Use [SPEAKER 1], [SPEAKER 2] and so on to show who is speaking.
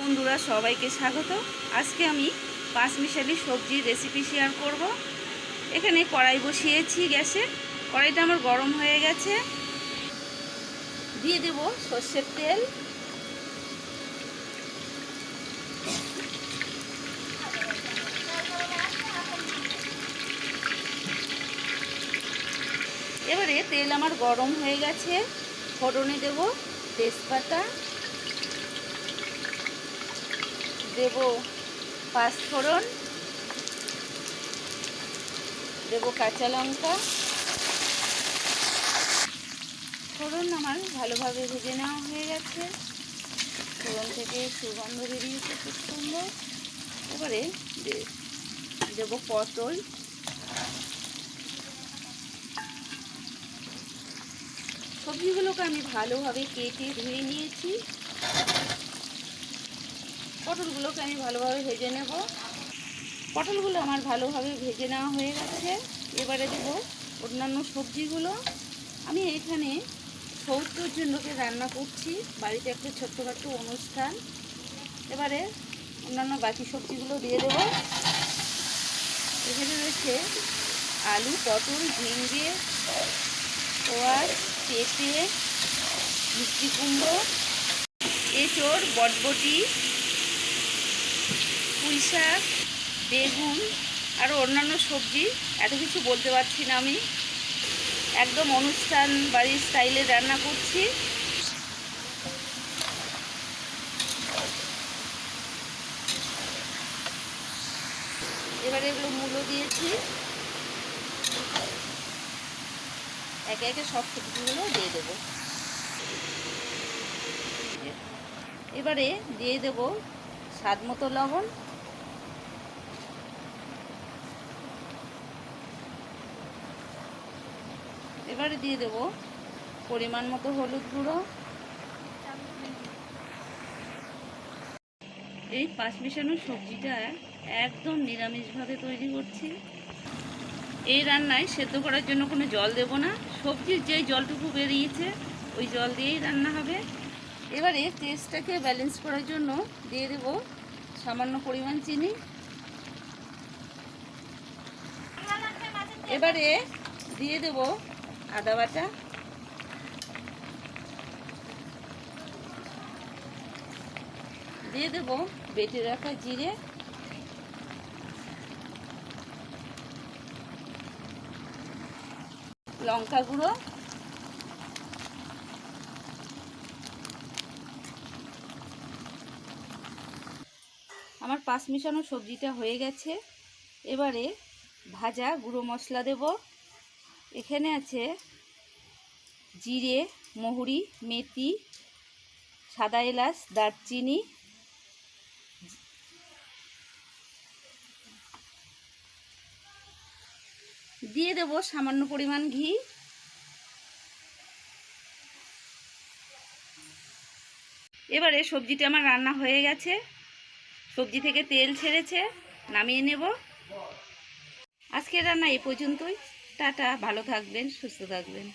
[SPEAKER 1] বন্ধুরা, সবাইকে স্বাগত। আজকে আমি পাঁচ মিশালি সবজির রেসিপি শেয়ার করব। এখানে কড়াই বসিয়েছি গ্যাসে। কড়াইটা আমার গরম হয়ে গেছে। দিয়ে দেব সর্ষের তেল। এবারে তেল আমার গরম হয়ে গেছে। ফোড়নে দেব তেজপাতা। দেব পাঁচফোড়ন দেব কাঁচা লঙ্কা। ফোড়ন আমার ভালোভাবে ভেজে নেওয়া হয়ে গেছে। ফোড়ন থেকে সুগন্ধ বেরিয়েছে খুব সুন্দর। এবারে দেব পটল। সবজিগুলোকে আমি ভালোভাবে কেটে ধুয়ে নিয়েছি। পটলগুলোকে আমি ভালোভাবে ভেজে নেব। পটলগুলো আমার ভালোভাবে ভেজে নেওয়া হয়ে গেছে। এবারে দেব অন্যান্য সবজিগুলো। আমি এখানে সত্তর জন লোকের রান্না করছি। বাড়িতে একটা ছোট্টখাট্ট অনুষ্ঠান। এবারে অন্যান্য বাকি সবজিগুলো দিয়ে দেব। এখানে রয়েছে আলু, পটল ঝিঙ্গে কোয়াশ পেঁপে, মিষ্টি কুমড়ো, এঁচড়, বটবটি পুঁই শাক বেগুন আরও অন্যান্য সবজি, এত কিছু বলতে পারছি না আমি। একদম অনুষ্ঠান বাড়ির স্টাইলে রান্না করছি। এবারে এগুলো মূলো দিয়েছি। একে একে সব সবজিগুলো দিয়ে দেবো। এবারে দিয়ে দেব স্বাদ মতো লবণ। এবারে দিয়ে দেব পরিমাণ মতো হলুদ গুঁড়ো। এই পাঁচ মিশানো সবজিটা একদম নিরামিষভাবে তৈরি করছি। এই রান্নায় সেদ্ধ করার জন্য কোনো জল দেব না। সবজির যেই জলটুকু বেরিয়েছে, ওই জল দিয়েই রান্না হবে। এবারে টেস্টটাকে ব্যালেন্স করার জন্য দিয়ে দেব সামান্য পরিমাণ চিনি। এবারে দিয়ে দেব আদা বাটা। দিয়ে দেব বেটে রাখা জিরে। লঙ্কা গুঁড়ো। আমার পাঁচ মিশানো সবজিটা হয়ে গেছে। এবারে ভাজা গুঁড়ো মশলা দেব। এখানে আছে জিরে, মহুরি, মেথি, সাদা এলাচ, দারচিনি, দিয়ে দেব সামান্য পরিমাণ ঘি। এবারে সবজিটা আমার রান্না হয়ে গেছে। সবজি থেকে তেল ছেড়েছে, নামিয়ে নেব। আজকের রান্না এ পর্যন্তই। টাটা ভালো থাকবেন সুস্থ থাকবেন।